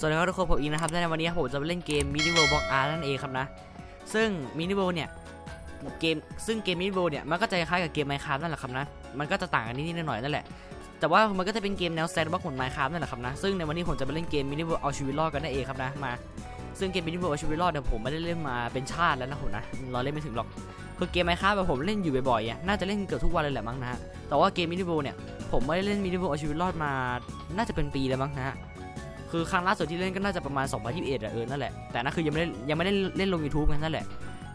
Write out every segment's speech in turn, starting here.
สวัสดีครับทุกคนผมอิงนะครับและในวันนี้ผมจะไปเล่นเกม Mini World Block R นั่นเองครับนะ ซึ่ง Mini World เนี่ยเกมซึ่งเกม Mini World เนี่ยมันก็จะคล้ายกับเกม Minecraft นั่นแหละครับนะ มันก็จะต่างกันนิดๆหน่อยๆนั่นแหละ แต่ว่ามันก็จะเป็นเกมแนวแซนด์บ็อกซ์เหมือน Minecraft นั่นแหละครับนะ ซึ่งในวันนี้ผมจะไปเล่นเกม Mini World เอาชีวิตรอดกันนั่นเองครับนะมา ซึ่งเกม Mini World เอาชีวิตรอดเนี่ยผมไม่ได้เล่นมาเป็นชาติแล้วนะผมนะเราเล่นไม่ถึงหรอกคือเกม Minecraft แบบผมเล่นอยู่บ่อยๆน่าจะเล่นเกือบทุกวันเลยแหละมั้งนะฮะแต่ว่าเกม Mini World เนี่ยผมไม่ได้เล่น Mini World เอาชีวิตรอดมา น่าจะเป็นปีแล้วมั้งนะฮะ คือครั้งล่าสุดที่เล่นก็น่าจะประมาณ 2021อะเออนั่นแหละแต่นั่นคือยังไม่ได้ยังไม่ได้เล่นลง YouTube กันนั่นแหละ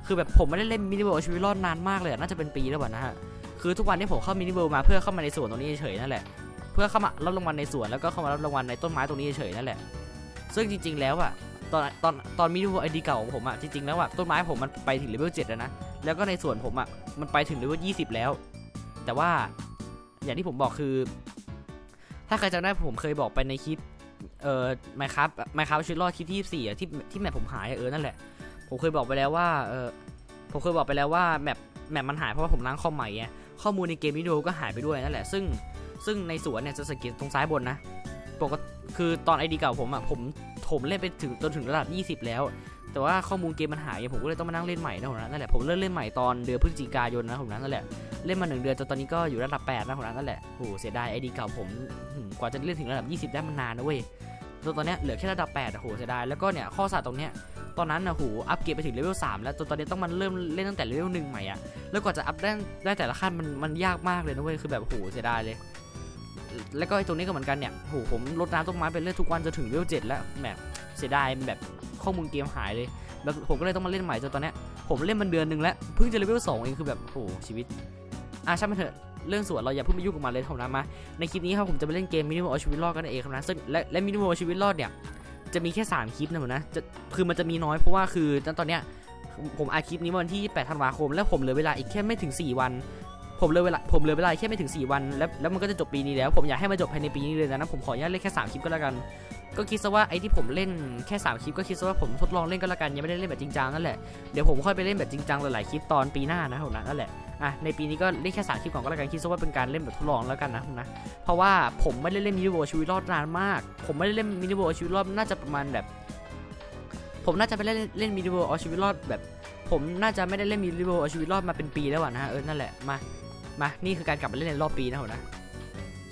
คือแบบผมไม่ได้เล่นมินิเวิลชีวิตรอดนานมากเลยน่าจะเป็นปีแล้วบ่ะนะฮะคือทุกวันนี้ผมเข้ามินิเวิลมาเพื่อเข้ามาในสวนตรงนี้เฉยนั่นแหละเพื่อเข้ามารับรางวัลในสวนแล้วก็เข้ามารับรางวัลในต้นไม้ตรงนี้เฉยนั่นแหละ ซึ่งจริง ๆ แล้วอะตอนตอนตอนมินิเวิลไอดีเก่าของผมอะจริงๆแล้วอะต้นไม้ผมมันไปถึงเลเวล7แล้วนะแล้วก็ในสวนผมอะมันไปถึงเลเวล20แล้ว แต่ว่าอย่างที่ผมบอกคือ ถ้าใครจำได้ผมเคยบอกไปในคลิป เอ่อไมครับไมครับชีวิตรอดคลิปที่สี่อะที่ที่แมปผมหายเออนั่นแหละ ผมเคยบอกไปแล้วว่าเออผมเคยบอกไปแล้วว่าแมปแมปมันหายเพราะว่าผมล้างคอมใหม่ไงข้อมูลในเกมวิดีโอก็หายไปด้วยนั่นแหละ ซึ่งซึ่งในสวนเนี่ยจะสังเกตตรงซ้ายบนนะปกติคือตอนไอดีเก่าผมอะผมผมเล่นไปถึงจนถึงระดับ 20 แล้ว แต่ว่าข้อมูลเกมมันหายผมก็เลยต้องมานั่งเล่นใหม่นะผมนะนั่นแหละผมเริ่มเล่นใหม่ตอนเดือนพฤศจิกายนนะผมนะนั่นแหละเล่นมาหนึ่งเดือนจนตอนนี้ก็อยู่ระดับ8นะผมนะนั่นแหละโหเสียดายไอดีเก่าผมกว่าจะเล่นถึงระดับ 20 ได้มันนานนะเว้ยจนตอนนี้เหลือแค่ระดับ8อะโหเสียดายแล้วก็เนี่ยข้อสาตรงเนี้ยตอนนั้นนะโหอัพเกรดไปถึงเลเวล3แล้วจนตอนนี้ต้องมันเริ่มเล่นตั้งแต่เลเวลหนึ่งใหม่อะแล้วกว่าจะอัพได้ได้แต่ละขั้นมันมันยากมากเลยนะเว้ยคือแบบโหเสียดายเลยแล้วก็ไอ้ตรงนี้ก็เหมือนกันเนี่ยโหผมลดน้ำต้นไม้ไปเรื่อยทุกวันจนถึงเลเวล7แล้วแบบ เสียดายแบบข้อมูลเกมหายเลยแล้วผมก็เลยต้องมาเล่นใหม่จนตอนนี้ผมเล่นมันเดือนหนึ่งแล้วเพิ่งจะเลเวล2เองคือแบบโหชีวิตอะช่างมันเถอะเรื่องสวนเราอย่าเพิ่งไปยุ่งกับมันเลยผมนะมาในคลิปนี้ครับผมจะไปเล่นเกมมินิมอลเอาชีวิตรอดกันเองครับนะซึ่งและและมินิมอลเอาชีวิตรอดเนี่ยจะมีแค่3คลิปนะผมนะจะคือมันจะมีน้อยเพราะว่าคือตอนเนี้ยผมอัดคลิปนี้วันที่8ธันวาคม แล้วผมเหลือเวลาอีกแค่ไม่ถึง 4 วัน ผมเหลือเวลาผมเหลือเวลาแค่ไม่ถึง 4 วัน แล้วแล้วมันก็จะจบปีนี้แล้ว ผมอยากให้มันจบภายในปีนี้เลยนะผมขออนุญาตเล่นแค่3คลิปก็แล้วกัน ก็คิดซะว่าไอ้ที่ผมเล่นแค่3คลิปก็คิดซะว่าผมทดลองเล่นก็แล้วกันยังไม่ได้เล่นแบบจริงจังนั่นแหละเดี๋ยวผมค่อยไปเล่นแบบจริงจังหลายๆคลิปตอนปีหน้านะผมนะนั่นแหละอะในปีนี้ก็เล่นแค่สามคลิปก่อนก็แล้วกันคิดซะว่าเป็นการเล่นแบบทดลองแล้วกันนะผมนะเพราะว่าผมไม่ได้เล่นมินิโวชีวิตรอดนานมาก ผมไม่ได้เล่นมินิโวชีวิตรอดน่าจะประมาณแบบ ผมน่าจะไปเล่นเล่นมินิโวอชีวิตรอดแบบ ผมน่าจะไม่ได้เล่นมินิโวอชีวิตรอดมาเป็นปีแล้วอะนะเออนั่นแหละมามานี่คือการกลับมาเล่นในรอบปีนะผมนะ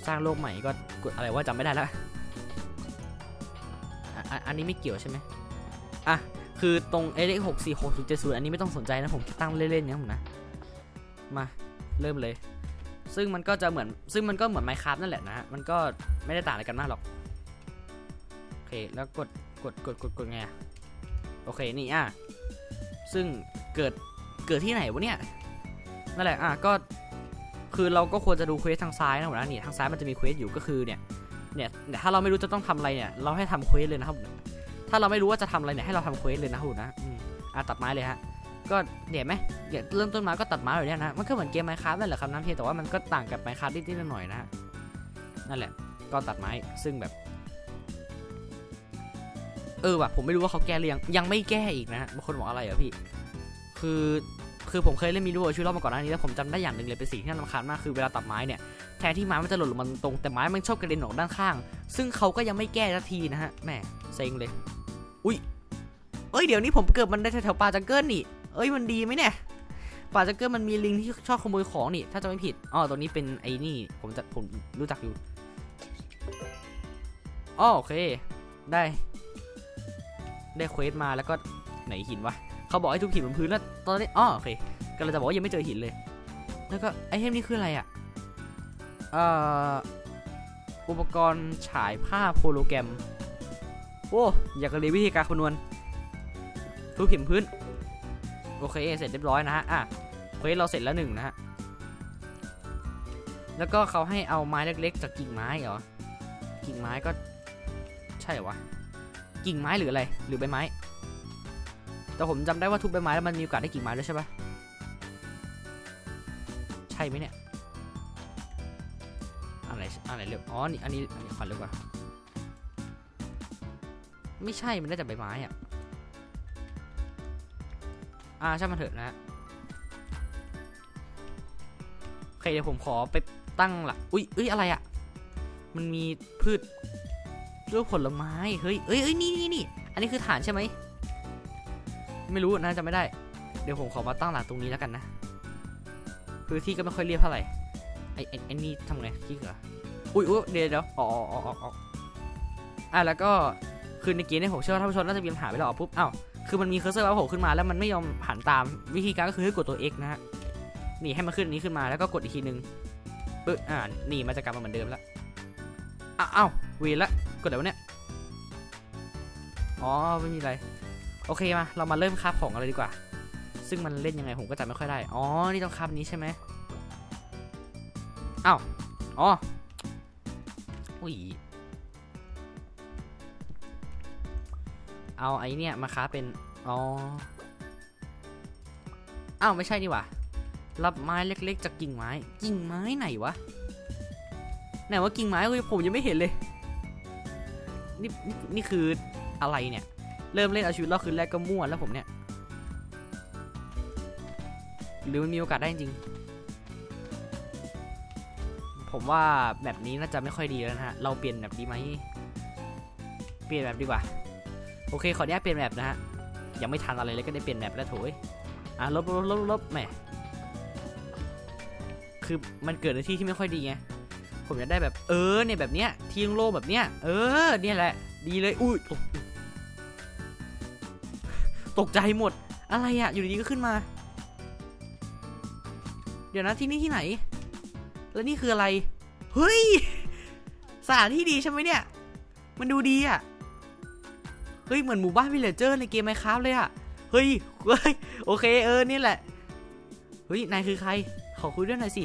สร้างโลกใหม่ก็อะไรว่าจำไม่ได้แล้ว อ,อันนี้ไม่เกี่ยวใช่ไหมอะคือตรงเอเล็กหกสี่หกศูนย์เจ็ดศูนย์อันนี้ไม่ต้องสนใจนะผมตั้งเล่นๆนี่ยผมนะ มาเริ่มเลย ซึ่งมันก็จะเหมือนซึ่งมันก็เหมือนไมค์ค a f t นั่นแหละนะฮะมันก็ไม่ได้ต่างอะไรกันมากหรอกโอเคแล้วกดกดกดกดกดไงโอเคนี่อะซึ่งเกิดเกิดที่ไหนวะเนี่ยนั่นแหละอะก็คือเราก็ควรจะดูเควสทางซ้ายนะผมนะนี่ทางซ้ายมันจะมีเควสอยู่ก็คือเนี่ย เนี่ยถ้าเราไม่รู้จะต้องทำอะไรเนี่ยเราให้ทำเควสเลยนะครับ ถ้าเราไม่รู้ว่าจะทำอะไรเนี่ยให้เราทำเควสเลยนะครับนะอะตัดไม้เลยฮะก็เนี่ยไหมเนี่ยเริ่มต้นมาก็ตัดไม้แบบเนี้ยนะมันก็เหมือนเกมไมค์ค a f t นั่นแหละครับน้ำเพียแต่ว่ามันก็ต่างกับไมค์ค a f t นิดๆหน่อยๆนะฮะนั่นแหละ ก็ตัดไม้ซึ่งแบบ เออว่ะผมไม่รู้ว่าเขาแก้หรือยังยังไม่แก้อีกนะฮะบางคนบอกอะไรเหรอพี่ คือ คือผมเคยเล่นมีดูชีวิตรอบมาก่อนหน้านี้แล้วผมจำได้อย่างหนึ่งเลยเป็นสิ่งที่น่ารำคาญมากคือเวลาตัดไม้เนี่ยแทนที่ไม้มันจะหล่นลงมาตรงแต่ไม้มันชอบกระเด็นออกด้านข้าง ซึ่งเขาก็ยังไม่แก้สักทีนะฮะแหมเซ็งเลย อุ้ยเอ้ยเดี๋ยวนี้ผมเกิดมันได้แถวๆป่าจังเกิลนี่เอ้ยมันดีไหมเนี่ยป่าจังเกิลมันมีลิงที่ชอบขโมยของนี่ถ้าจะไม่ผิดอ๋อตัวนี้เป็นไอ้นี่ผมจะผมรู้จักอยู่อ๋อโอเคได้ ได้เควสมาแล้วก็ไหนหินวะ เขาบอกให้ทุบหินบนพื้นแล้วตอนนี้อ๋อโอเคก็เลยจะบอกว่ายังไม่เจอหินเลย แล้วก็ไอเทมนี้คืออะไรอะเอ่ออุปกรณ์ฉายภาพโฮโลแกรม โอ้อยากจะเรียนวิธีการคำนวณทุบหินพื้น โอเค เสร็จเรียบร้อยนะฮะ อะเควสเราเสร็จแล้วหนึ่งนะฮะ แล้วก็เขาให้เอาไม้เล็กๆ จากกิ่งไม้เหรอ กิ่งไม้ก็ ใช่เหรอวะ กิ่งไม้หรืออะไร หรือใบไม้ แต่ผมจำได้ว่าทุบใบไม้แล้วมันมีโอกาสได้กิ่งไม้ด้วยใช่ปะใช่ไหมเนี่ยอะไรอะไรเร็วอ๋อนี่อันนี้อันนี้ขวัญเร็วกว่าไม่ใช่มันน่าจะใบไม้อะอ่าใช่มันเถอะนะฮะโอเคเดี๋ยวผมขอไปตั้งลักอุ้ยอุ้ยอะไรอะ่ะมันมีพืชรูปผลไม้เฮ้ยเอ้ยเอ้ยนี่นี่นี่อันนี้คือฐานใช่ไหม ไม่รู้น่าจะไม่ได้ เดี๋ยวผมขอมาตั้งหลักตรงนี้แล้วกันนะ พื้นที่ก็ไม่ค่อยเรียบเท่าไหร่ ไอ้ไอ้ไอ้นี่ทำไงที่เหรอ อุ้ยอุ้ยเดี๋ยวเดี๋ยวอ๋ออ๋ออ๋ออกอะแล้วก็คือในเกมเนี่ยผมเชื่อว่าท่านผู้ชมน่าจะมีปัญหาไปแล้วอะปุ๊บอ้าวคือมันมีเคอร์เซอร์ว่าโผล่ขึ้นมาแล้วมันไม่ยอมหันตามวิธีการก็คือให้กดตัว X นะฮะหนีให้มันขึ้นอันนี้ขึ้นมาแล้วก็กดอีกทีนึงปึ๊บอ่านี่มันจะกลับมาเหมือนเดิมล้วอ้าวเวละกดอะไรวะเนี่ยอ๋อไม่มีอะไร โอเคมาเรามาเริ่มคราบของกันเลยดีกว่า ซึ่งมันเล่นยังไงผมก็จำไม่ค่อยได้ อ๋อ นี่ต้องคราบนี้ใช่ไหมอ้าว อ๋อ อุ้ย เอาไอ้เนี่ยมาค้าเป็น อ๋อ อ้าวไม่ใช่นี่หว่า รับไม้เล็กๆจากกิ่งไม้ กิ่งไม้ไหนวะ ไหนว่ากิ่งไม้เฮ้ยผมยังไม่เห็นเลย นี่นี่นี่คืออะไรเนี่ย เริ่มเล่นเอาชีวิตรอดคืนแรกก็มั่วแล้วผมเนี่ย หรือมันมีโอกาสได้จริง ผมว่าแบบนี้น่าจะไม่ค่อยดีแล้วนะฮะ เราเปลี่ยนแบบดีไหม เปลี่ยนแบบดีกว่า โอเค ขออนุญาตเปลี่ยนแบบนะฮะ ยังไม่ทันอะไรเลยก็ได้เปลี่ยนแบบแล้วโถยอะลบลบลบลบแหมคือมันเกิดในที่ที่ไม่ค่อยดีไง ผมอยากได้แบบเออเนี่ยแบบเนี้ยที่โล่งแบบเนี้ย เออเนี่ยแหละ ดีเลย อุ้ย ตกใจหมด อะไรอะอยู่ดีๆก็ขึ้นมา เดี๋ยวนะที่นี่ที่ไหน แล้วนี่คืออะไร เฮ้ย สถานที่ดีใช่ไหมเนี่ย มันดูดีอะเฮ้ย เหมือนหมู่บ้านวิลเลจเจอร์ในเกมไมค้าเลยอะเฮ้ย เฮ้ย โอเค เออ นี่แหละ เฮ้ย นายคือใคร ขอคุยด้วยหน่อยสิ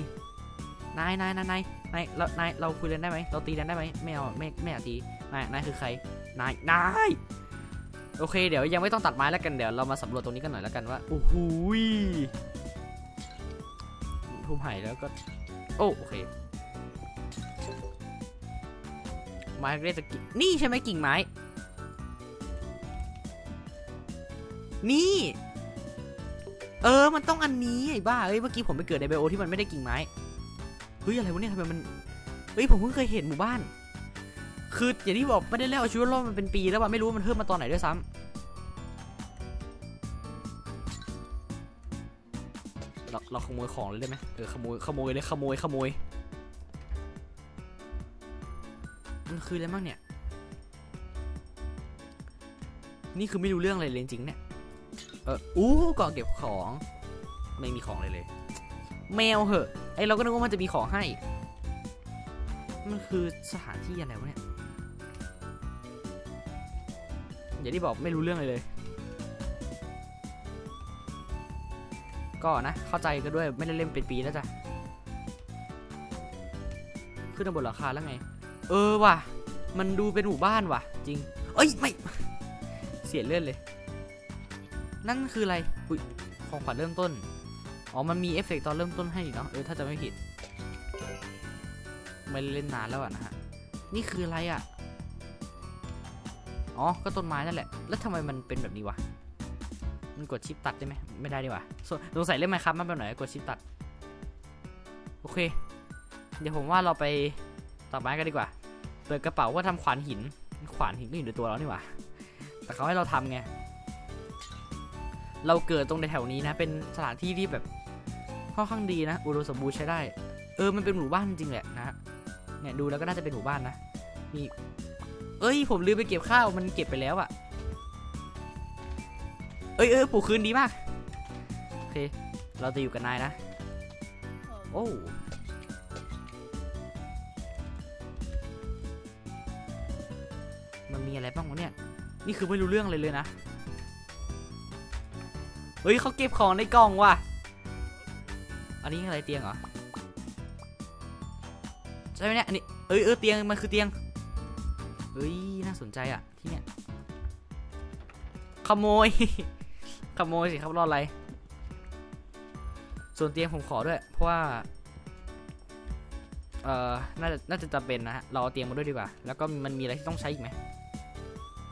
นายนายนายนายนายเรานาย เราคุยกันได้ไหม เราตีกันได้ไหมไม่เอาไม่ไม่อยากตี นาย นายคือใคร นาย นาย โอเค เดี๋ยวยังไม่ต้องตัดไม้แล้วกันเดี๋ยวเรามาสำรวจตรงนี้กันหน่อยแล้วกันว่าโอ้โหยทุ่มหายแล้วก็โอ้โอเคไม้เรียกตะกิ่งนี่ใช่ไหมกิ่งไม้ นี่ เออ มันต้องอันนี้ไอ้บ้าเอ้ย เมื่อกี้ผมไปเกิดในไบโอที่มันไม่ได้กิ่งไม้ เฮ้ย อะไรวะเนี่ยทำไมมัน เฮ้ย ผมเพิ่งเคยเห็นหมู่บ้าน คืออย่างที่บอกไม่ได้เล่นเอาชีวิตรอดมันเป็นปีแล้วว่าไม่รู้ว่ามันเพิ่มมาตอนไหนด้วยซ้ำเราเราขโมยของเลยได้ไหมเออขโมยขโมยเลยขโมยขโมยมันคืออะไรบ้างเนี่ย นี่คือไม่รู้เรื่องอะไรเลยจริงเนี่ยเอออู้กล่องเก็บของไม่มีของเลยเลย แมวเหอะไอเราก็นึกว่ามันจะมีของให้ มันคือสถานที่อะไรวะเนี่ย อย่างที่บอกไม่รู้เรื่องเลยเลย ก็นะเข้าใจกันด้วยไม่ได้เล่นเป็นปีแล้วจ้ะขึ้นมาบนหลังคาแล้วไง เออว่ะ มันดูเป็นหมู่บ้านว่ะ จริง เอ้ย ไม่ เสียเลื่อดเลย นั่นคืออะไรอุ้ยของขวัญเริ่มต้น อ๋อ มันมีเอฟเฟกต์ตอนเริ่มต้นให้เนาะ เออ ถ้าจะไม่ผิด ไม่เล่นนานแล้วอะนะฮะ นี่คืออะไรอะ อ๋อ ก็ต้นไม้นั่นแหละ แล้วทำไมมันเป็นแบบนี้วะ มันกดชิปตัดได้ไหม ไม่ได้ดีวะสสงสัยเล่นไหมครับมันเป็นไหนกดชิปตัด โอเค เดี๋ยวผมว่าเราไปตัดไม้กันดีกว่า เปิดกระเป๋าว่าทำขวานหิน ขวานหินก็อยู่ในตัวเรานี่หว่า แต่เขาให้เราทำไง เราเกิดตรงในแถวนี้นะ เป็นสถานที่ที่แบบค่อนข้างดีนะ อุดมสมบูรณ์ใช้ได้ เออ มันเป็นหมู่บ้านจริงแหละนะฮะเนี่ยดูแล้วก็น่าจะเป็นหมู่บ้านนะ มี เอ้ย ผมลืมไปเก็บข้าวมันเก็บไปแล้วอะเอ้ยเออปลูกคืนดีมากโอเค เราจะอยู่กับนายนะ โอ้มันมีอะไรบ้างวะเนี่ย นี่คือไม่รู้เรื่องเลยเลยนะ เฮ้ยเขาเก็บของในกล่องว่ะ อันนี้อะไรเตียงเหรอ ใช่ไหมเนี่ย อันนี้ เอ้ยเออเตียง มันคือเตียง เฮ้ย น่าสนใจอะ ที่เนี่ย ขโมย ขโมยสิครับรออะไร ส่วนเตียงผมขอด้วย เพราะว่า เอ่อ น่าจะ น่าจะจำเป็นนะฮะ เราเอาเตียงมาด้วยดีกว่า แล้วก็มันมีอะไรที่ต้องใช้อีกไหม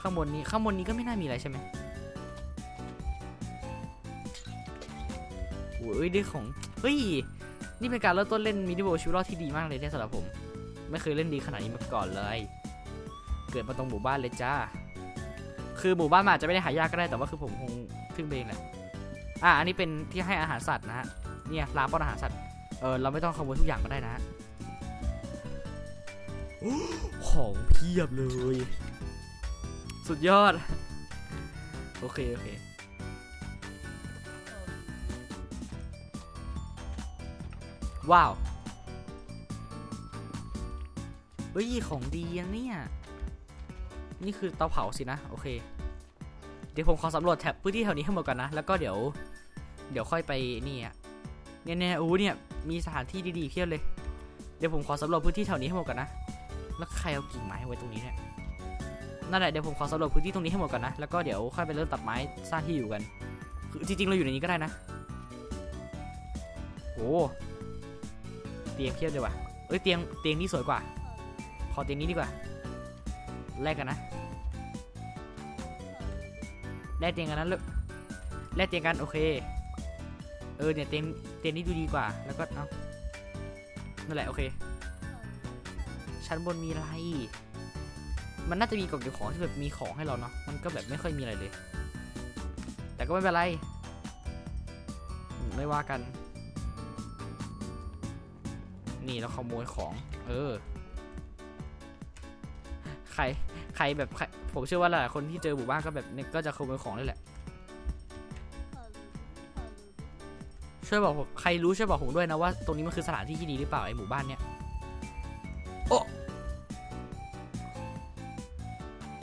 ข้างบนนี้ ข้างบนนี้ก็ไม่น่ามีอะไรใช่ไหมโอ้ยได้ของ เฮ้ย นี่เป็นการเริ่มต้นเล่นมินิโบชิวรอดที่ดีมากเลยเนี่ยสำหรับผม ไม่เคยเล่นดีขนาดนี้มาก่อนเลย กิดมาตรงหมู่บ้านเลยจ้า คือหมู่บ้านอาจจะไม่ได้หายากก็ได้แต่ว่าคือผมคงทึ่งเบงแหละ อะอันนี้เป็นที่ให้อาหารสัตว์นะฮะ เนี่ยร้านป้อนอาหารสัตว์ เออเราไม่ต้องขโมยทุกอย่างก็ได้นะฮะ ของเพียบเลย สุดยอด โอเคโอเคว้าว เฮ้ย ของดีนะเนี่ย นี่คือเตาเผาสินะโอเค เดี๋ยวผมขอสำรวจแถบพื้นที่แถวนี้ให้หมดก่อนนะ แล้วก็เดี๋ยว เดี๋ยวค่อยไปนี่อะเนี่ยเนี่ยอู้เนี่ยมีสถานที่ดีๆเพียบเลย เดี๋ยวผมขอสำรวจพื้นที่แถวนี้ให้หมดก่อนนะ แล้วใครเอากิ่งไม้ไว้ตรงนี้เนี่ยนั่นแหละเดี๋ยวผมขอสำรวจพื้นที่ตรงนี้ให้หมดก่อนนะ แล้วก็เดี๋ยวค่อยไปเริ่มตัดไม้สร้างที่อยู่กัน คือจริงๆเราอยู่ในนี้ก็ได้นะโอ้เตียงเพียบเลยว่ะเอ้ยเตียงเตียงนี่สวยกว่า ขอเตียงนี้ดีกว่า แลกกันนะแลกเตียงกันนั้นเลยแลกเตียงกันโอเค เออเนี่ยเตียงเตียงนี้ดูดีกว่า แล้วก็เอานั่นแหละโอเค ชั้นบนมีอะไร มันน่าจะมีกล่องเก็บของที่แบบมีของให้เราเนาะ มันก็แบบไม่ค่อยมีอะไรเลย แต่ก็ไม่เป็นไร ไม่ว่ากัน นี่เราขโมยของ เออ ใครแบบผมเชื่อว่าหลายคนที่เจอหมู่บ้านก็แบบเนี่ยก็จะขโมยของนี่แหละช่วยบอกผมใครรู้ช่วยบอกผมด้วยนะว่าตรงนี้มันคือสถานที่ที่ดีหรือเปล่าไอหมู่บ้านเนี้ยโอ้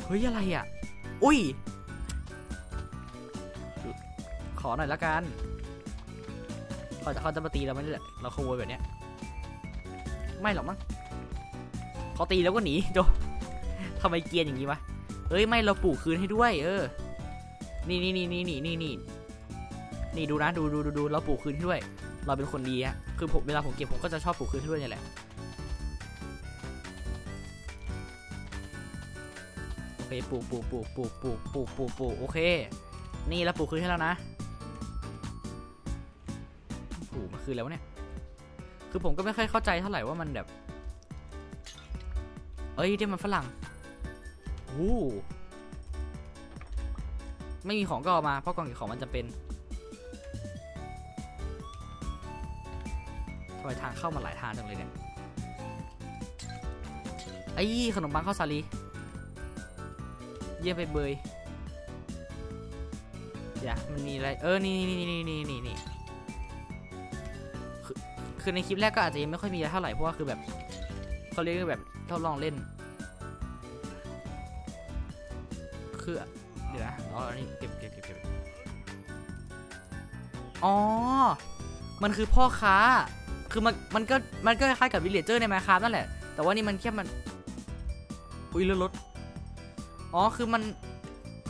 เฮ้ยอะไรอะ อุ้ย ขอหน่อยละกันเขาจะเขาจะมาตีเราไม่ได้เราขโมยแบบเนี้ยไม่หรอกมั้งเขาตีแล้วก็หนีโจ ทำไมเกียนอย่างนี้วะเอ้ยไม่เราปลูกคืนให้ด้วย เออ นี่นี่นี่นี่นี่นี่นี่นี่ดูนะดูดูดูดูเราปลูกคืนให้ด้วย เราเป็นคนดีฮะคือผมเวลาผมเก็บผมก็จะชอบปลูกคืนให้ด้วยนี่แหละโอเคปลูกปลูกปลูกปลูกปลูกปลูกปลูกปลูกโอเค นี่เราปลูกคืนให้แล้วนะปลูกมาคืนแล้วเนี่ยคือผมก็ไม่ค่อยเข้าใจเท่าไหร่ว่ามันแบบ เอ้ยที่มันฝรั่ง โอ้ไม่มีของก็เอามา เพราะกล่องเก็บของมันจะเป็นทำไมทางเข้ามาหลายทางจังเลยเนี่ย ไอ้ขนมปังข้าวสาลี เยี่ยมไปเบยเดี๋ยวมันมีอะไร เออ นี่นี่นี่นี่นี่นี่คือคือในคลิปแรกก็อาจจะยังไม่ค่อยมีอะไรเท่าไหร่ เพราะว่าคือแบบเขาเรียกว่าแบบทดลองเล่น คือเดี๋ยวนะอ๋ออันนี้เก็บเก็บเก็บเก็บอ๋อ มันคือพ่อค้า คือมันมันก็มันก็คล้ายกับวิลเลจเจอร์ในแมคคานั่นแหละ แต่ว่านี่มันแค่มัน อุ้ยเลือรถ อ๋อ คือมัน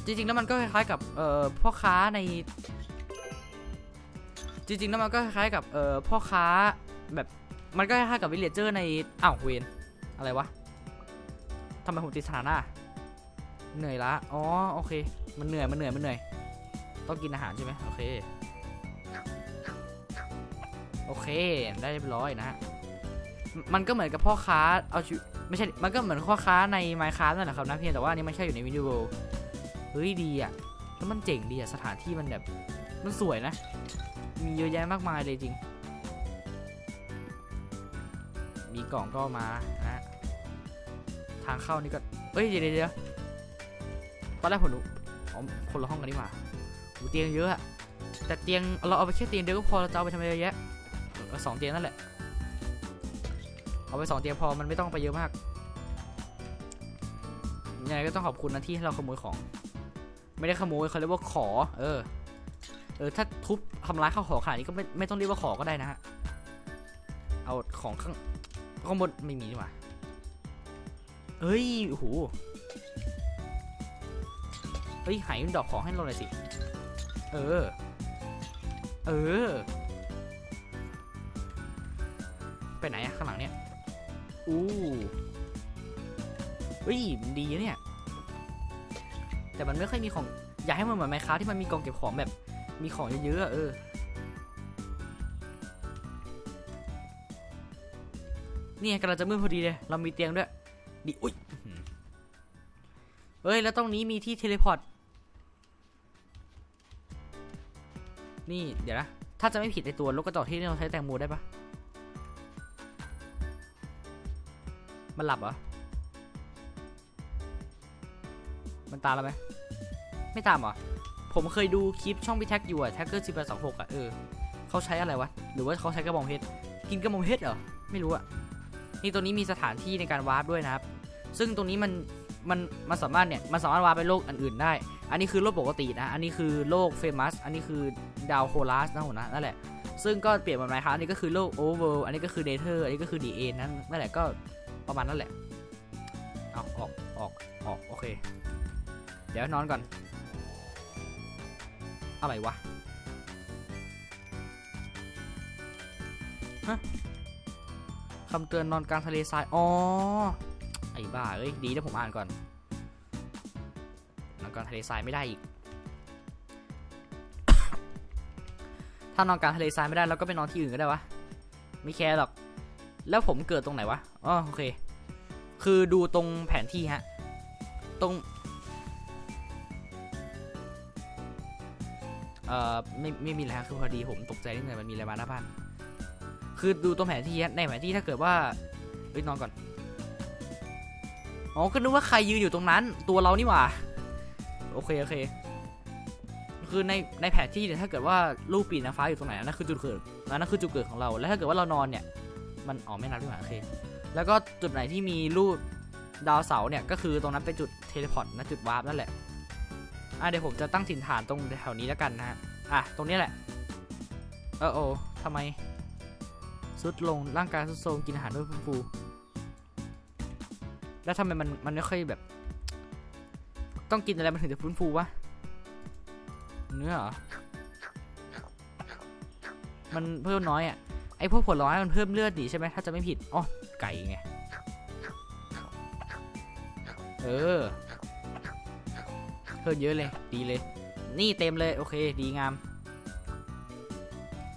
จริงๆแล้วมันก็คล้ายๆกับเอ่อพ่อค้าใน จริงๆแล้วมันก็คล้ายๆกับเอ่อพ่อค้าแบบมันก็คล้ายๆกับวิลเลจเจอร์ในอ้าวเวนอะไรวะทำไมผมติดสถานะ เหนื่อยละอ๋อโอเค มันเหนื่อยมันเหนื่อยมันเหนื่อย ต้องกินอาหารใช่ไหมโอเค โอเคได้เรียบร้อยนะฮะมันก็เหมือนกับพ่อค้าเอาชีไม่ใช่ มันก็เหมือนพ่อค้าใน Minecraft นั่นแหละครับนะเพียงแต่ว่าอันนี้ไม่ใช่อยู่ในวิดีโอเฮ้ยดีอะแล้วมันเจ๋งดีอะสถานที่มันแบบมันสวยนะ มีเยอะแยะมากมายเลยจริง มีกล่องก็มานะทางเข้านี่ก็เอ้ยเดี๋ยวเดี๋ยว ตอนแรกผมรู้อ๋อคนละห้องกันนี่หว่าโหเตียงเยอะอะแต่เตียงเราเอาไปแค่เตียงเดียวก็พอเราจะเอาไปทำอะไรเยอะแยะสองเตียงนั่นแหละเอาไปสองเตียงพอมันไม่ต้องไปเยอะมากยังไงก็ต้องขอบคุณนะที่ให้เราขโมยของ ไม่ได้ขโมยเขาเรียกว่าขอ เออ เออถ้าทุบทำร้ายข้าวของขนาดนี้ก็ไม่ไม่ต้องเรียกว่าขอก็ได้นะฮะเอาของข้างข้างบนไม่มีดีกว่าเฮ้ยโอ้โห เฮ้ยหายดอกของให้เราหน่อยสิ เออ เออ ไปไหนอะข้างหลังเนี่ย อู้เฮ้ยมันดีนะเนี่ย แต่มันไม่ค่อยมีของ อยากให้มันเหมือนไมค้าที่มันมีกองเก็บของแบบ มีของเยอะๆอะเออเนี่ยกำลังจะมืดพอดีเลย เรามีเตียงด้วย ดี อุ้ยเอ้ย แล้วตรงนี้มีที่เทเลพอร์ต นี่เดี๋ยวนะ ถ้าจะไม่ผิดในตัวรถกกระจกที่เราใช้แตงโมได้ปะมันหลับเหรอ มันตามเราไหม ไม่ตามเหรอ ผมเคยดูคลิปช่องพี่แท็กอยู่อะแท็กเกอร์สิบแปดสองหกอะเออเขาใช้อะไรวะ หรือว่าเขาใช้กระบองเพชร กินกระบองเพชรเหรอ ไม่รู้อะนี่ตัวนี้มีสถานที่ในการวาร์ปด้วยนะครับ ซึ่งตรงนี้มันมันมันสามารถเนี่ยมันสามารถวาร์ปไปโลกอื่นๆได้ อันนี้คือโลกปกตินะ อันนี้คือโลกเฟมัส อันนี้คือ ดาวโคลัสนะผมนะนั่นแหละ ซึ่งก็เปลี่ยนมาไหมครับอันนี้ก็คือโลกโอเวอร์อันนี้ก็คือเดเธอร์อันนี้ก็คือดีเอ็นนั่นนั่นแหละก็ประมาณนั้นแหละเอาออกออกออกโอเค เดี๋ยวนอนก่อน อะไรวะฮะคำเตือนนอนกลางทะเลทรายอ๋อไอ้บ้าเอ้ยดีนะผมอ่านก่อนนอนกลางทะเลทรายไม่ได้อีกานอนกลางทะเลทรายไม่ได้เราก็ไปนอนที่อื่นก็ได้วะไม่แคร์หรอก แล้วผมเกิดตรงไหนวะอ๋อโอเค คือดูตรงแผนที่ฮะ ตรงเอ่อไม่ไม่มีอะไรคือพอดีผมตกใจนิดหน่อยมันมีอะไรมาหน้าบ้านคือดูตรงแผนที่ฮะในแผนที่ถ้าเกิดว่าเฮ้ยนอนก่อนอ๋อก็นึกว่าใครยืนอยู่ตรงนั้น ตัวเรานี่หว่า โอเค โอเค คือในในแผนที่เนี่ยถ้าเกิดว่าลูกปีนางฟ้าอยู่ตรงไหนนั่นคือจุดเกิดนั่นคือจุดเกิดของเรา แล้วถ้าเกิดว่าเรานอนเนี่ย มันอ๋อไม่นับด้วยหว่าโอเค แล้วก็จุดไหนที่มีรูปดาวเสาเนี่ยก็คือตรงนั้นเป็นจุดเทเลพอร์ตนะจุดวาร์ปนั่นแหละอะเดี๋ยวผมจะตั้งถิ่นฐานตรงแถวนี้แล้วกันนะฮะอะตรงนี้แหละ เออโอ้ทำไมสุดลงร่างกายสุดโทรมกินอาหารด้วยฟูฟูแล้วทำไมมันมันไม่ค่อยแบบ ต้องกินอะไรมันถึงจะฟื้นฟูวะ เนื้อเหรอ มันเพิ่มน้อยอะ ไอพวกผลไม้มันเพิ่มเลือดดีใช่ไหมถ้าจะไม่ผิดอ๋อไก่ไง เออ เพิ่มเยอะเลย ดีเลย นี่เต็มเลย โอเค ดีงาม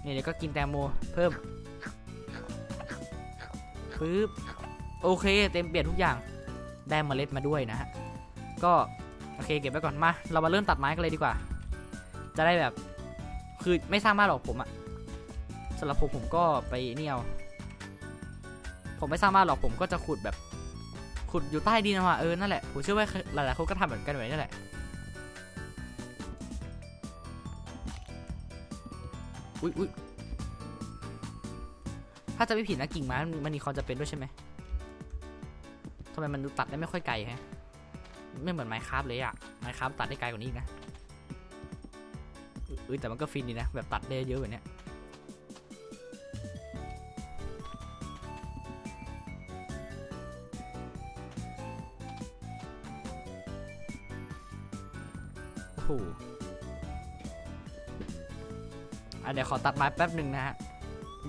นี่เดี๋ยวก็กินแตงโม เพิ่มปึ๊บ โอเค เต็มเปลี่ยนทุกอย่าง ได้เมล็ดมาด้วยนะฮะ ก็ โอเค เก็บไว้ก่อน มา เรามาเริ่มตัดไม้กันเลยดีกว่า จะได้แบบ คือไม่สร้างมากหรอกผมอะสำหรับผมผมก็ไปเนี่ยเอาผมไม่สร้างมากหรอกผมก็จะขุดแบบ ขุดอยู่ใต้ดินมาเออนั่นแหละผมเชื่อว่าหลายๆคนก็ทำเหมือนกันแบบนี้นั่นแหละอุ๊ยอุ๊ยถ้าจะไม่ผิดนะกิ่งไม้มันมีความจะเป็นด้วยใช่ไหมทำไมมันดูตัดได้ไม่ค่อยไกลฮะไม่เหมือนไมค์คราฟเลยอะไมค์คราฟตัดได้ไกลกว่านี้อีกนะ เอ้ยแต่มันก็ฟินดีนะ แบบตัดได้เยอะแบบเนี้ยโอ้โหอะเดี๋ยวขอตัดไม้แป๊บหนึ่งนะฮะ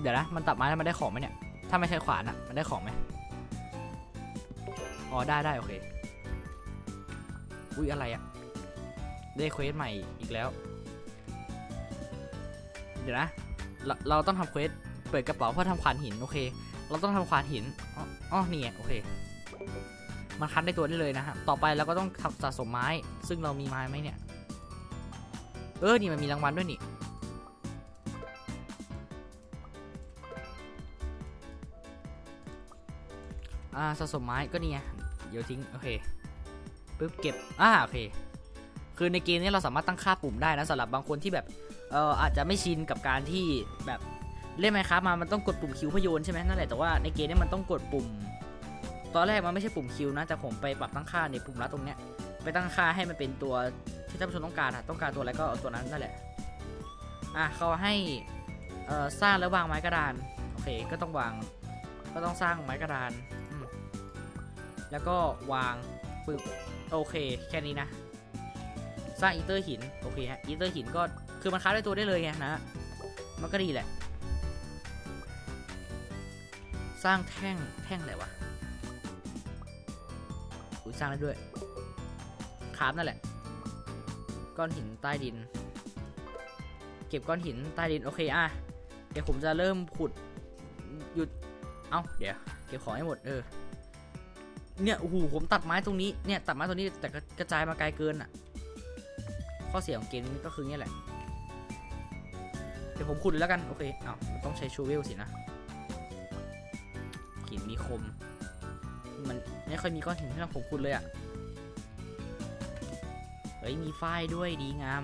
เดี๋ยวนะ มันตัดไม้แล้วมันได้ของไหมเนี่ย ถ้าไม่ใช่ขวานอะมันได้ของไหมอ๋อได้ได้โอเค อุ้ยอะไรอะได้เควสใหม่อีกแล้ว ดี๋ยวนะ เราเราต้องทำเควสเปิดกระเป๋าเพื่อทำขวานหินโอเค เราต้องทำขวานหินอ๋อนี่ไงโอเค มันคัดได้ตัวได้เลยนะฮะต่อไปเราก็ต้องทำสะสมไม้ ซึ่งเรามีไม้ไหมเนี่ย เออนี่มันมีรางวัลด้วยนี่อ่าสะสมไม้ก็นี่ไงเดี๋ยวทิ้งโอเคปึ๊บเก็บอ่าโอเค คือในเกมนี้เราสามารถตั้งค่าปุ่มได้นะสำหรับบางคนที่แบบเอออาจจะไม่ชินกับการที่แบบเล่นไหมครับมา มันต้องกดปุ่มคิวพโยนใช่ไหมนั่นแหละแต่ว่าในเกมนี้มันต้องกดปุ่ม ตอนแรกมันไม่ใช่ปุ่มคิวนะแต่ผมไปปรับตั้งค่าในปุ่มลัดตรงเนี้ยไปตั้งค่าให้มันเป็นตัวที่ท่านผู้ชมต้องการอะต้องการตัวอะไรก็เอาตัวนั้นนั่นแหละอะเขาให้เอ่อสร้างแล้ววางไม้กระดานโอเคก็ต้องวางก็ต้องสร้างไม้กระดานแล้วก็วางปึ๊บโอเค แค่นี้นะ สร้างอีเตอร์หิน โอเคฮะอีเตอร์หินก็คือมันค้าได้ตัวได้เลยไงนะ มันก็ดีแหละ สร้างแท่งแท่งอะไรวะอุ้ยสร้างได้ด้วยคราฟนั่นแหละ ก้อนหินใต้ดิน เก็บก้อนหินใต้ดิน โอเคอะเดี๋ยวผมจะเริ่มขุดหยุดเอ้าเดี๋ยวเก็บของให้หมดเออเนี่ยโอ้โหผมตัดไม้ตรงนี้เนี่ยตัดไม้ตรงนี้แต่กระกระจายมาไกลเกินอะ ข้อเสียของเกมนี้ก็คือเนี่ยแหละ เดี๋ยวผมขุดแล้วกัน โอเคเอ้าต้องใช้ชูเวลสินะหินมีคม มันไม่ค่อยมีก้อนหินให้เราผมขุดเลยอะเฮ้ย มีฝ้ายด้วยดีงาม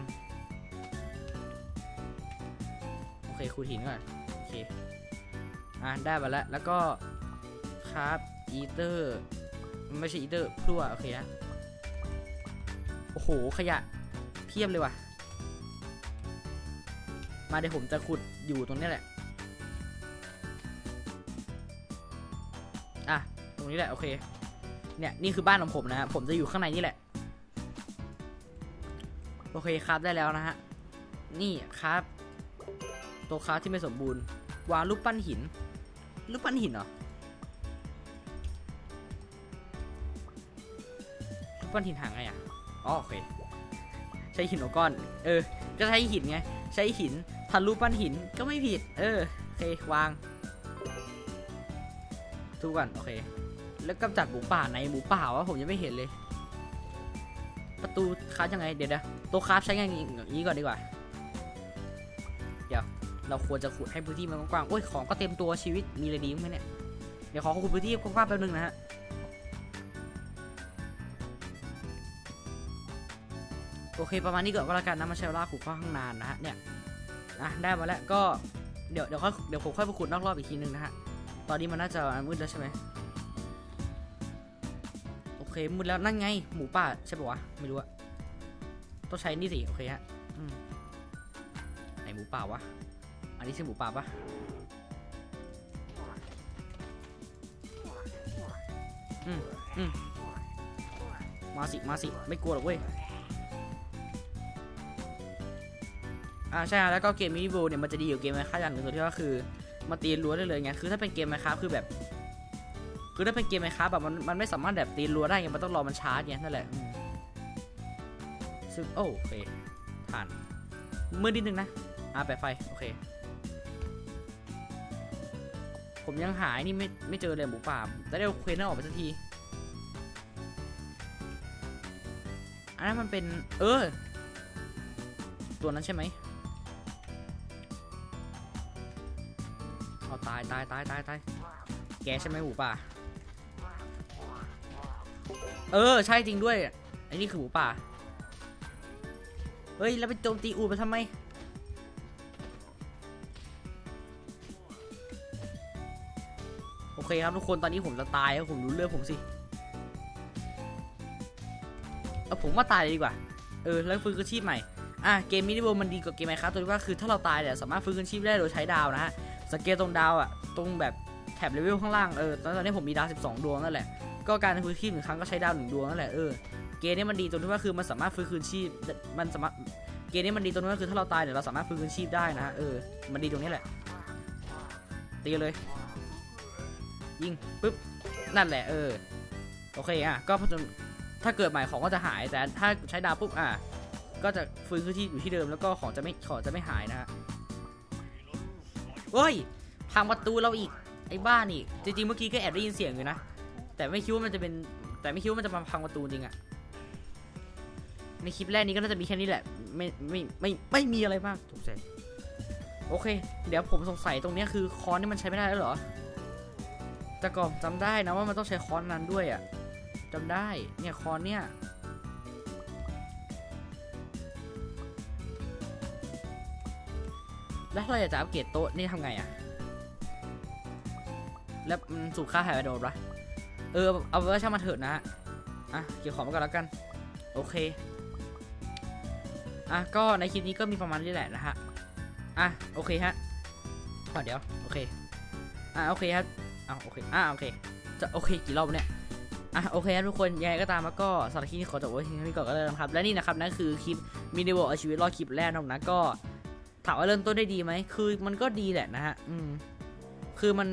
โอเคขุดหินก่อน โอเค อะ ได้มาแล้ว แล้วก็ครับอีเตอร์ ไม่ใช่อีเตอร์พลั่วโอเคฮะโอ้โห ขยะ พียบเลยว่ะ มาเดี๋ยวผมจะขุดอยู่ตรงนี้แหละ อะ ตรงนี้แหละ โอเค เนี่ย นี่คือบ้านของผมนะฮะ ผมจะอยู่ข้างในนี่แหละ โอเคครับได้แล้วนะฮะ นี่ครับ ตัวครับที่ไม่สมบูรณ์ วางรูปปั้นหิน รูปปั้นหินเหรอ รูปปั้นหินหางไงอะอ๋อโอเค ใช้หินหัวก้อน เออ ก็ใช้หินไง ใช้หินทันรูปปั้นหินก็ไม่ผิด เออโอเควาง ทุกก่อนโอเค แล้วกำจัดหมูป่าในหมูป่าวะผมยังไม่เห็นเลย ประตูคราฟยังไง เดี๋ยวนะตัวคราฟใช้ไงอย่างนี้ก่อนดีกว่า เดี๋ยว เราควรจะขุดให้พื้นที่มันกว้างๆ โอ้ยของก็เต็มตัวชีวิตมีอะไรดีบ้างไหมเนี่ย เดี๋ยวขอขุดพื้นที่กว้างๆแป๊บนึงนะฮะ โอเคประมาณนี้ก่อนก็แล้วกันนะมาใช้เวลาขุดค่อนข้างนานนะฮะเนี่ยอะได้มาแล้วก็เดี๋ยวเดี๋ยวค่อยเดี๋ยวผมค่อยไปขุดนอกรอบอีกทีนึงนะฮะตอนนี้มันน่าจะมืดแล้วใช่ไหมโอเคมืดแล้วนั่นไงหมูป่าใช่ปะวะไม่รู้อะต้องใช้นี่สิโอเคฮะไหนหมูป่าวะอันนี้ใช่หมูป่าปะอืมอืมมาสิมาสิไม่กลัวหรอกเว้ย อ่าใช่ครับแล้วก็เกมมินิโบเนี่ยมันจะดีอยู่เกมไมค้าอย่างหนึ่งตรงที่ว่าคือมาตีรั้วได้เลยไงคือถ้าเป็นเกมไมค้าคือแบบ คือถ้าเป็นเกมไมค้าแบบมันมันไม่สามารถแบบตีรั้วได้ไงมันต้องรอมันชาร์จไงนั่นแหละอืมซึ่งโอโอเคผ่านมือนิดนึงนะอ่าแปะไฟโอเคผมยังหายนี่ไม่ไม่เจอเลยหมูป่าแต่ได้เอาเควนนั่นออกไปสักทีอันนั้นมันเป็น เออ ตัวนั้นใช่ไหม ตายตายตายตายแกใช่ไหมหมูป่า เออ ใช่จริงด้วยอ้นี่คือหมูป่า เฮ้ย แล้วไปโจมตีอูไปทำไม โอเคครับทุกคน ตอนนี้ผมจะตายแล้วผมรู้เรื่องผมสิ เอาผมว่าตายเลยดีกว่า เออ แล้วฟื้นคืนชีพใหม่ อะ เกมมินิเวิลมันดีกว่าเกมไมครับตัวที่ว่าคือถ้าเราตายเนี่ยสามารถฟื้นคืนชีพได้โดยใช้ดาวนะฮะ สเกตตรงดาวอะตรงแบบแถบเลเวลข้างล่างเออตอนนี้ผมมีดาว 12 ดวงนั่นแหละ ก็การฟื้นชีพหนึ่งครั้งก็ใช้ดาวหนึ่งดวงนั่นแหละเออเกมนี้มันดีตรงที่ว่าคือมันสามารถฟื้นคืนชีพมันสามารถเกมนี้มันดีตรงที่ว่าคือถ้าเราตายเนี่ยเราสามารถฟื้นคืนชีพได้นะเออมันดีตรงนี้แหละตีเลย ยิงปุ๊บนั่นแหละเออโอเคอะก็จนถ้าเกิดใหม่ของก็จะหายแต่ถ้าใช้ดาวปุ๊บอะก็จะฟื้นคืนที่อยู่ที่เดิมแล้วก็ของจะไม่ของจะไม่หายนะฮะ เฮ้ยพังประตูเราอีกไอ้บ้านี่จริงๆเมื่อกี้ก็แอบได้ยินเสียงอยู่นะแต่ไม่คิดว่ามันจะเป็นแต่ไม่คิดว่ามันจะมาพังประตูจริงอะในคลิปแรกนี้ก็น่าจะมีแค่นี้แหละ ไม่ไม่ไม่ไม่มีอะไรมากตกใจโอเค เดี๋ยวผมสงสัยตรงนี้คือค้อนนี่มันใช้ไม่ได้แล้วเหรอแต่ก่อนจำได้นะว่ามันต้องใช้ค้อนนั้นด้วยอะจำได้เนี่ยค้อนเนี่ย แล้วเราอยากจะอัปเกรดโต๊ะนี่ทำไงอะแล้วสูบค่าหายไปโดนปะเออเอาไว้ว่าช่างมาเถิดนะอะเกี่ยวของมาก่อนแล้วกัน โอเค อะก็ในคลิปนี้ก็มีประมาณนี้แหละนะฮะ อะโอเคฮะอะเดี๋ยวโอเค อะโอเคครับอะโอเค อะโอเค จะโอเคกี่รอบเนี่ยอะโอเคครับทุกคนยังไงก็ตามแล้วก็สำหรับคลิปนี้ขอจบไว้ที่นี้ก่อนก็เลยนะครับ และนี่นะครับนั่นคือคลิปมินิวเอาชีวิตรอดคลิปแรกนะครับนะก็ ถามว่าเริ่มต้นได้ดีไหม คือมันก็ดีแหละนะฮะ อืม คือมัน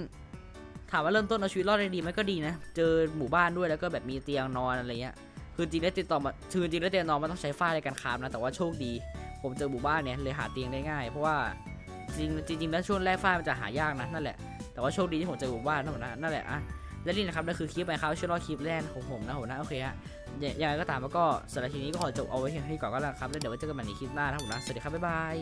ถามว่าเริ่มต้นเอาชีวิตรอดได้ดีไหมก็ดีนะ เจอหมู่บ้านด้วยแล้วก็แบบมีเตียงนอนอะไรเงี้ย คือจริงแล้วติดต่อมาคือจริงแล้วเตียงนอนมันต้องใช้ฝ้าในการคามนะ แต่ว่าโชคดี ผมเจอหมู่บ้านเนี่ยเลยหาเตียงได้ง่าย เพราะว่าจริงจริงแล้วช่วงแรกฝ้ามันจะหายากนะนั่นแหละ แต่ว่าโชคดีที่ผมเจอหมู่บ้านนั่นแหละนั่นแหละอะและนี่นะครับนั่นคือคลิปไปครับช่วยรอดคลิปแรกของผมนะผมนะโอเคฮะยังยังไงก็ตามแล้วก็สำหรับทีนี้ก็ขอจบเอาไว้เพียงเท่านี้ก่อนก็แล้วครับแล้วเดี๋ยวไว้เจอกันใหม่ในคลิปหน้านะผมนะสวัสดีครับบ๊ายบาย